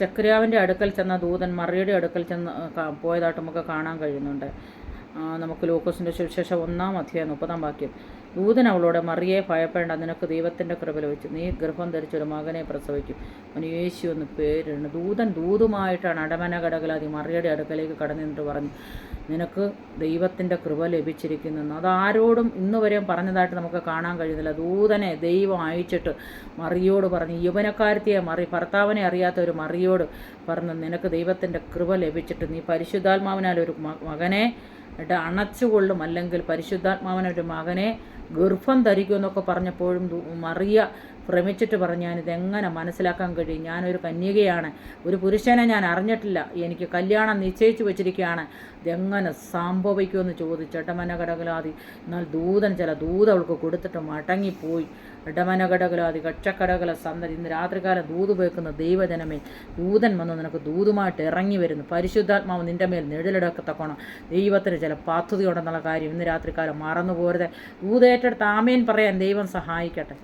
സെക്രിയാവിന്റെ അടുക്കൽ ചെന്ന ദൂതൻ മറിയുടെ അടുക്കൽ ചെന്ന് പോയതായിട്ട് നമുക്ക് കാണാൻ കഴിയുന്നുണ്ട്. നമുക്ക് ലൂക്കോസിന്റെ സുവിശേഷം ഒന്നാം അധ്യായം മുപ്പതാം വാക്യം. ദൂതൻ അവളോട് മറിയെ ഭയപ്പെടേണ്ട. നിനക്ക് ദൈവത്തിന്റെ കൃപ ലഭിച്ചു നീ ഗർഭം ധരിച്ചൊരു മകനെ പ്രസവിക്കും. അവന് യേശു എന്ന് പേരിടുന്നു. ദൂതൻ ദൂതുമായിട്ടാണ് അടമന കടകലാതി മറിയുടെ അടുക്കലേക്ക് കടന്നു നിന്നിട്ട് പറഞ്ഞു. നിനക്ക് ദൈവത്തിന്റെ കൃപ ലഭിച്ചിരിക്കുന്നു. അതാരോടും ഇന്ന് വരെയും പറഞ്ഞതായിട്ട് നമുക്ക് കാണാൻ കഴിയുന്നില്ല. ദൂതനെ ദൈവം അയച്ചിട്ട് മറിയോട് പറഞ്ഞു. യുവനക്കാരത്തിയെ മറി ഭർത്താവിനെ അറിയാത്ത ഒരു മറിയോട് പറഞ്ഞു നിനക്ക് ദൈവത്തിന്റെ കൃപ ലഭിച്ചിട്ട് നീ പരിശുദ്ധാത്മാവിനാൽ ഒരു മകനെ അണച്ചുകൊള്ളും. അല്ലെങ്കിൽ പരിശുദ്ധാത്മാവനൊരു മകനെ ഗർഭം ധരിക്കുമെന്നൊക്കെ പറഞ്ഞപ്പോഴും മറിയ ഭ്രമിച്ചിട്ട് പറഞ്ഞു ഞാനിതെങ്ങനെ മനസ്സിലാക്കാൻ കഴിയും? ഞാനൊരു കന്യകയാണ്. ഒരു പുരുഷനെ ഞാൻ അറിഞ്ഞിട്ടില്ല. എനിക്ക് കല്യാണം നിശ്ചയിച്ചു വെച്ചിരിക്കുകയാണ്. ഇതെങ്ങനെ സംഭവിക്കുമെന്ന് ചോദിച്ചു ഇടമനഘടകലാതി എന്നാൽ ദൂതൻ ചില ദൂത അവൾക്ക് കൊടുത്തിട്ട് മടങ്ങിപ്പോയി. ഇടമനഘടകലാതി കക്ഷക്കടകല സന്തതി ഇന്ന് രാത്രികാലം ദൂത് ഉപയോഗിക്കുന്ന ദൈവജനമേ ദൂതൻ വന്ന് നിനക്ക് ദൂതുമായിട്ട് ഇറങ്ങി വരുന്നു. പരിശുദ്ധാത്മാവ് നിന്റെ മേൽ നിഴലെടുക്കത്തക്കോണം ദൈവത്തിന് ചില പദ്ധതി ഉണ്ടെന്നുള്ള കാര്യം ഇന്ന് രാത്രികാലം മറന്നു പോരുത് ദൂതേറ്റെടുത്ത് ആമേൻ പറയാൻ ദൈവം സഹായിക്കട്ടെ.